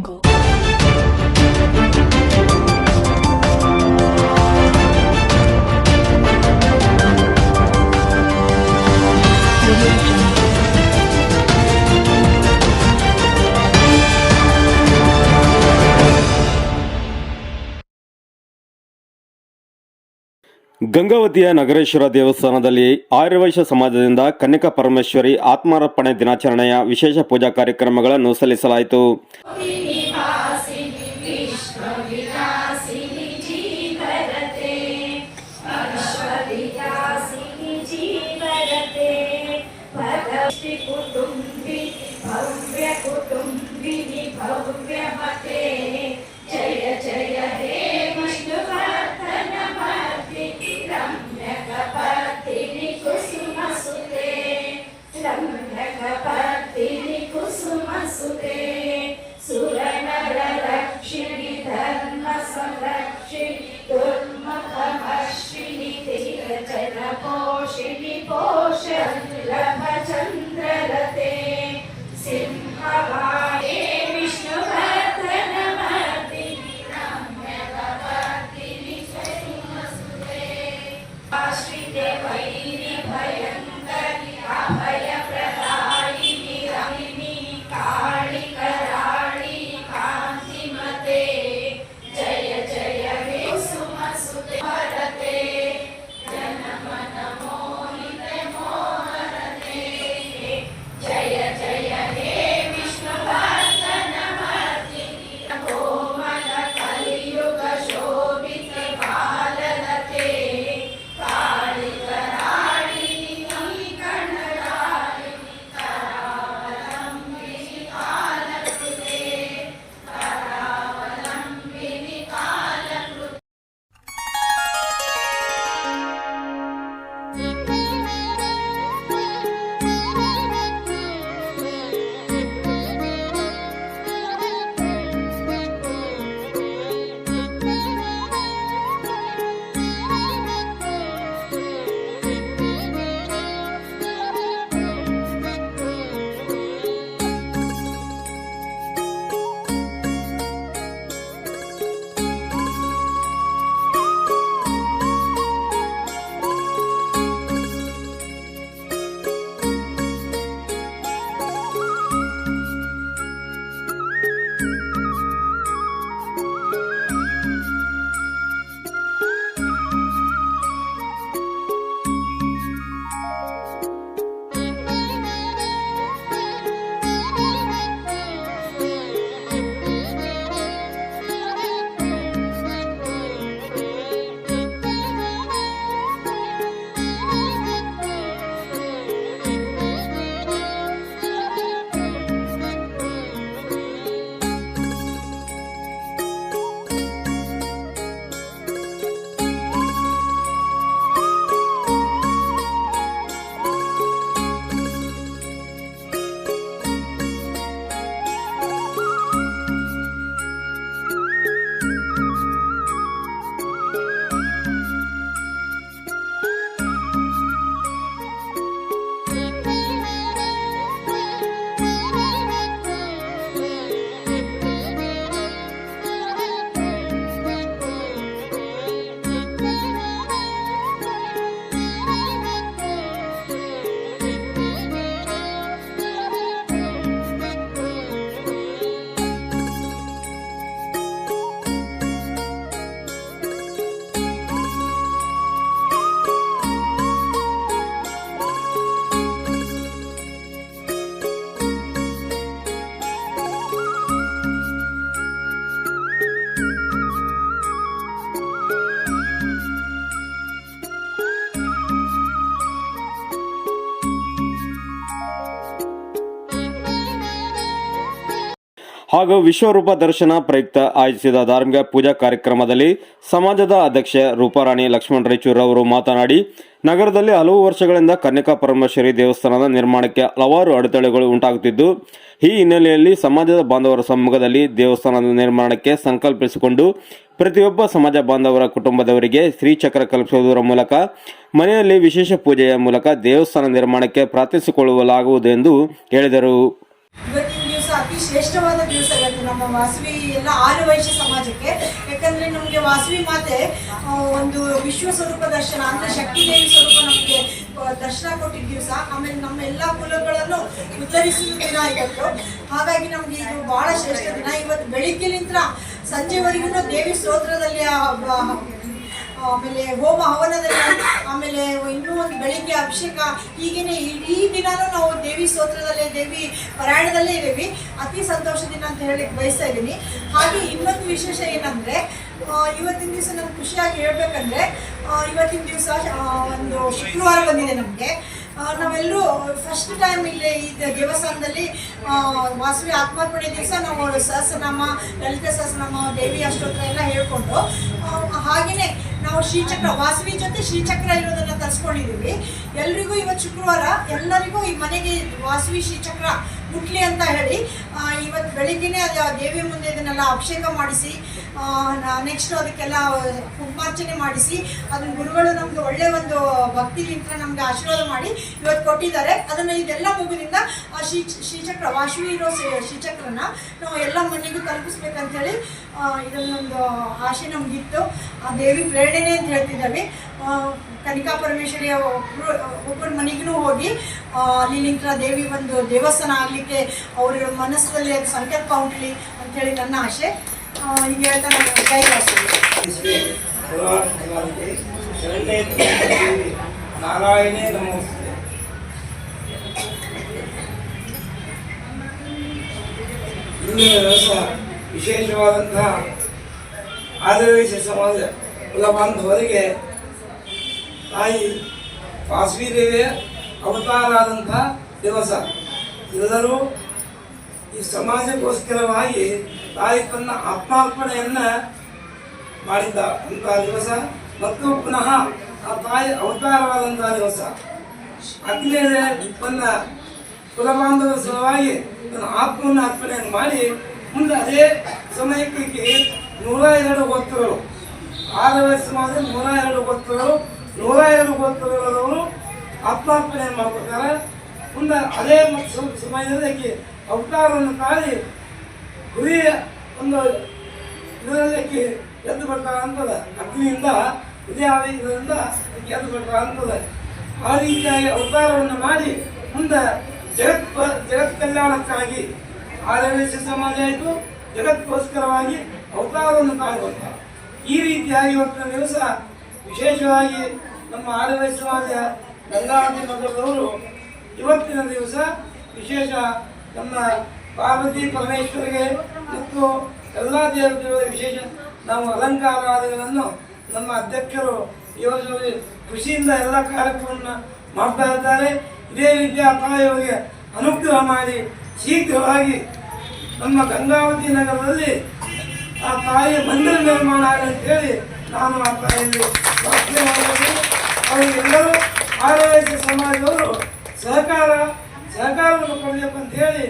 jungle. ಗಂಗಾವತಿಯ Nagareshwara ದೇವಸ್ಥಾನದಲ್ಲಿ ಆರ್ಯವೈಶ್ಯ ಸಮಾಜದಿಂದ ಕನ್ಯಕ ಪರಮೇಶ್ವರಿ ಆತ್ಮಾರ್ಪಣೆ ದಿನಾಚರಣೆಯ ವಿಶೇಷ ಪೂಜಾ ಕಾರ್ಯಕ್ರಮಗಳನ್ನು ಸಲ್ಲಿಸಲಾಯಿತು विलासिनी जी भरते जी भरते भगवति कुटुम्बि भव्य कुटुम्बिनि भव्यमते। जय जय हे ಹಾಗೂ ವಿಶ್ವರೂಪ ದರ್ಶನ ಪ್ರಯುಕ್ತ ಆಯೋಜಿಸಿದ ಧಾರ್ಮಿಕ ಪೂಜಾ ಕಾರ್ಯಕ್ರಮದಲ್ಲಿ ಸಮಾಜದ ಅಧ್ಯಕ್ಷ ರೂಪಾರಾಣಿ ಲಕ್ಷ್ಮಣ ರಾಯಚೂರ್ ಅವರು ಮಾತನಾಡಿ, ನಗರದಲ್ಲಿ ಹಲವು ವರ್ಷಗಳಿಂದ ಕನ್ಯಕಾ ಪರಮೇಶ್ವರಿ ದೇವಸ್ಥಾನದ ನಿರ್ಮಾಣಕ್ಕೆ ಹಲವಾರು ಅಡೆತಡೆಗಳು ಉಂಟಾಗುತ್ತಿದ್ದು, ಈ ಹಿನ್ನೆಲೆಯಲ್ಲಿ ಸಮಾಜದ ಬಾಂಧವರ ಸಮ್ಮುಖದಲ್ಲಿ ದೇವಸ್ಥಾನದ ನಿರ್ಮಾಣಕ್ಕೆ ಸಂಕಲ್ಪಿಸಿಕೊಂಡು ಪ್ರತಿಯೊಬ್ಬ ಸಮಾಜ ಬಾಂಧವರ ಕುಟುಂಬದವರಿಗೆ ಶ್ರೀಚಕ್ರ ಕಲ್ಪಿಸುವುದರ ಮೂಲಕ, ಮನೆಯಲ್ಲಿ ವಿಶೇಷ ಪೂಜೆಯ ಮೂಲಕ ದೇವಸ್ಥಾನ ನಿರ್ಮಾಣಕ್ಕೆ ಪ್ರಾರ್ಥಿಸಿಕೊಳ್ಳಲಾಗುವುದು ಎಂದು ಹೇಳಿದರು. ಶ್ರೇಷ್ಠವಾದ ದಿವಸ ಇವತ್ತು ನಮ್ಮ ವಾಸವಿ, ಎಲ್ಲ ಆರು ವೈಶ್ಯ ಸಮಾಜಕ್ಕೆ. ಯಾಕಂದ್ರೆ ನಮಗೆ ವಾಸವಿ ಮಾತೆ ಒಂದು ವಿಶ್ವ ಸ್ವರೂಪ ದರ್ಶನ, ಅಂದ್ರೆ ಶಕ್ತಿ ದೇವಿ ಸ್ವರೂಪ ನಮಗೆ ದರ್ಶನ ಕೊಟ್ಟಿದ್ದ ದಿವಸ ಆಮೇಲೆ ನಮ್ಮ ಎಲ್ಲ ಕುಲಗಳನ್ನು ಉತ್ತರಿಸಿದ ದಿನ ಇವತ್ತು ಹಾಗಾಗಿ ನಮಗೆ ಇದು ಬಹಳ ಶ್ರೇಷ್ಠ ದಿನ. ಇವತ್ತು ಬೆಳಿಗ್ಗೆಲಿಂದ ಸಂಜೆವರೆಗೂ ದೇವಿ ಸ್ತೋತ್ರದಲ್ಲಿ ಆಮೇಲೆ ಹೋಮ ಹವನದಲ್ಲಿ ಆಮೇಲೆ ಇನ್ನೂ ಒಂದು ಬೆಳಿಗ್ಗೆ ಅಭಿಷೇಕ ಹೀಗೇನೆ ಇಡೀ ದಿನಾನು ನಾವು ದೇವಿ ಸ್ತೋತ್ರದಲ್ಲೇ ದೇವಿ ಪರಾಯಣದಲ್ಲೇ ಇದ್ದೀವಿ. ಅತಿ ಸಂತೋಷ ದಿನ ಅಂತ ಹೇಳಿ ಬಯಸ್ತಾ ಇದ್ದೀನಿ. ಹಾಗೆ ಇನ್ನೊಂದು ವಿಶೇಷ ಏನಂದ್ರೆ ಇವತ್ತಿನ ದಿವಸ ನಮ್ಗೆ ಖುಷಿಯಾಗಿ ಹೇಳ್ಬೇಕಂದ್ರೆ ಇವತ್ತಿನ ದಿವಸ ಒಂದು ಶುಕ್ರವಾರ ಬಂದಿದೆ ನಮಗೆ. ನಾವೆಲ್ಲರೂ ಫಸ್ಟ್ ಟೈಮ್ ಇಲ್ಲಿ ಈ ದೇವಸ್ಥಾನದಲ್ಲಿ ವಾಸವಿ ಆತ್ಮಾರ್ಪಣೆ ದಿವಸ ನಾವು ಸಹಸ್ರನಾಮ ಲಲಿತ ಸಹಸ್ರನಾಮ ದೇವಿ ಅಷ್ಟೋತ್ರ ಎಲ್ಲ ಹೇಳ್ಕೊಂಡು ಆ, ಹಾಗೇನೆ ನಾವು ಶ್ರೀಚಕ್ರ, ವಾಸವಿ ಜೊತೆ ಶ್ರೀಚಕ್ರ ಇರೋದನ್ನ ತರಿಸ್ಕೊಂಡಿದ್ದೀವಿ ಎಲ್ರಿಗೂ ಇವತ್ತು ಶುಕ್ರವಾರ, ಎಲ್ಲರಿಗೂ ಈ ಮನೆಗೆ ವಾಸವಿ, ಶ್ರೀಚಕ್ರ ಮುಟ್ಲಿ ಅಂತ ಹೇಳಿ ಇವತ್ತು ಬೆಳಿಗ್ಗೆನೆ ಅದು ದೇವಿ ಮುಂದೆ ಇದನ್ನೆಲ್ಲ ಅಭಿಷೇಕ ಮಾಡಿಸಿ ನೆಕ್ಸ್ಟ್ ಅದಕ್ಕೆಲ್ಲ ಕುಂಕುಮಾರ್ಚನೆ ಮಾಡಿಸಿ ಅದನ್ನ ಗುರುಗಳು ನಮ್ಗೆ ಒಳ್ಳೆ ಒಂದು ಭಕ್ತಿಲಿಂತ ನಮ್ಗೆ ಆಶೀರ್ವಾದ ಮಾಡಿ ಇವತ್ತು ಕೊಟ್ಟಿದ್ದಾರೆ. ಅದನ್ನ ಇದೆಲ್ಲ ಮುಗಿದಿಂದ ಆ ಶ್ರೀ ಶ್ರೀಚಕ್ರ ವಾಸವಿ ಇರೋ ಶ್ರೀ- ಶ್ರೀಚಕ್ರನ ನಾವು ಎಲ್ಲ ಮನೆಗೂ ತಲುಪಿಸ್ಬೇಕಂತೇಳಿ ಆ, ಇದನ್ನೊಂದು ಆಸೆ ನಮಗಿತ್ತು. ಆ ದೇವಿ ಪ್ರೇರಣೆನೇ ಅಂತ ಹೇಳ್ತಿದ್ದಾವೆ. ಕನಿಕಾ ಪರಮೇಶ್ವರಿಯ ಒಬ್ಬರು ಒಬ್ಬರ ಮನೆಗೂ ಹೋಗಿ ಆ, ಅಲ್ಲಿಲಿಂತ್ರ ದೇವಿ ಒಂದು ದೇವಸ್ಥಾನ ಆಗಲಿಕ್ಕೆ ಅವರ ಮನಸ್ಸಲ್ಲಿ ಸಂಕಲ್ಪ ಉಂಟಲಿ ಅಂತೇಳಿ ನನ್ನ ಆಸೆ ಆ, ಈಗ ಹೇಳ್ತಾ ನಾನು ಜೈ ವಾಸವಿ ಶ್ರೀ ಪುರಾಣ ಕಲಾವಿದೆ ಶರಣ್ಯ ದೇವಿ ನಾರಾಯಣೇ ನಮೋಸ್ತೆ ಇಂದಿನ ದಿವಸ ವಿಶೇಷವಾದಂತಹ ಆದಿವಾಸಿ ಸಮಾಜ ಕುಲ ಬಾಂಧವರಿಗೆ ತಾಯಿ ವಾಸವಿ ದೇವಿಯ ಅವತಾರ ಆದಂತಹ ದಿವಸ ಎಲ್ಲರೂ ಈ ಸಮಾಜಕ್ಕೋಸ್ಕರವಾಗಿ ತಾಯಿ ತನ್ನ ಆತ್ಮಾರ್ಪಣೆಯನ್ನ ಮಾಡಿದ್ದ ಅಂತ ದಿವಸ ಮತ್ತು ಪುನಃ ಆ ತಾಯಿ ಅವತಾರವಾದಂತಹ ದಿವಸ. ಅಗ್ನಿಯ ತನ್ನ ಕುಲಬಾಂಧವ ಸಲುವಾಗಿ ತನ್ನ ಆತ್ಮವನ್ನು ಅರ್ಪಣೆಯನ್ನು ಮಾಡಿ ಮುಂದೆ ಅದೇ ಸಮಯಕ್ಕೆ ನೂರ ಎರಡು ಗೋತ್ರಗಳು. ಆರವೇ ಸಮಾಜ ನೂರ ಎರಡು ಗೋತ್ರಗಳು ನೂರ ಎರಡು ಗೋತ್ರಗಳವರು ಆತ್ಮಾರ್ಪಣೆ ಮಾಡ್ಕೊತಾರೆ ಮುಂದೆ ಅದೇ ಸಮಯದಲ್ಲಿ ಅವತಾರವನ್ನು ತಾಳಿ ಗುರಿಯ ಒಂದು ಇದರಲ್ಲಿ ಎದ್ದು ಬರ್ತಾರ ಅಂತದ. ಅಗ್ನಿಯಿಂದ ಇದೇ ಇದರಿಂದ ಎದ್ದು ಬರ್ತಾರ ಅಂತದ. ಆ ರೀತಿಯಾಗಿ ಅವತಾರವನ್ನು ಮಾಡಿ ಮುಂದೆ ಜಗತ್ ಜಗತ್ ಕಲ್ಯಾಣಕ್ಕಾಗಿ ಆರ್ಯವೇಶ ಸಮಾಜ ಆಯಿತು. ಜಗತ್ಗೋಸ್ಕರವಾಗಿ ಅವತಾರವನ್ನು ತಾಳುವಂತ ಈ ರೀತಿಯಾಗಿ ಇವತ್ತಿನ ದಿವಸ ವಿಶೇಷವಾಗಿ ನಮ್ಮ ಆರ್ಯವೇಶ ಸಮಾಜ ಗಂಗಾವತಿ ನಗರದವರು ಇವತ್ತಿನ ದಿವಸ ವಿಶೇಷ ನಮ್ಮ ಪಾರ್ವತಿ ಪರಮೇಶ್ವರಿಗೆ ಮತ್ತು ಎಲ್ಲ ದೇವತೆಗಳ ವಿಶೇಷ ನಾವು ಅಲಂಕಾರಗಳನ್ನು ನಮ್ಮ ಅಧ್ಯಕ್ಷರು ಯೋಜನೆ ಖುಷಿಯಿಂದ ಎಲ್ಲ ಕಾರ್ಯಕ್ರಮವನ್ನು ಮಾಡ್ತಾ ಇದ್ದಾರೆ. ಇದೇ ರೀತಿಯ ತಾಯಿಯವರಿಗೆ ಅನುಗ್ರಹ ಮಾಡಿ ಶೀಘ್ರವಾಗಿ ನಮ್ಮ ಗಂಗಾವತಿ ನಗರದಲ್ಲಿ ಆ ತಾಯಿಯ ಮಂದಿರ ನಿರ್ಮಾಣ ಆಗಲಿ ಅಂತ ಹೇಳಿ ನಾನು ಆ ತಾಯಿಯಲ್ಲಿ ಪ್ರಾರ್ಥನೆ ಮಾಡಬೇಕು ಅವರಿಗೆಲ್ಲರೂ ಆರೋಗ್ಯ ಸಮಾಜದವರು ಸಹಕಾರ ಸಹಕಾರವನ್ನು ಕೊಡಬೇಕು ಅಂತ ಹೇಳಿ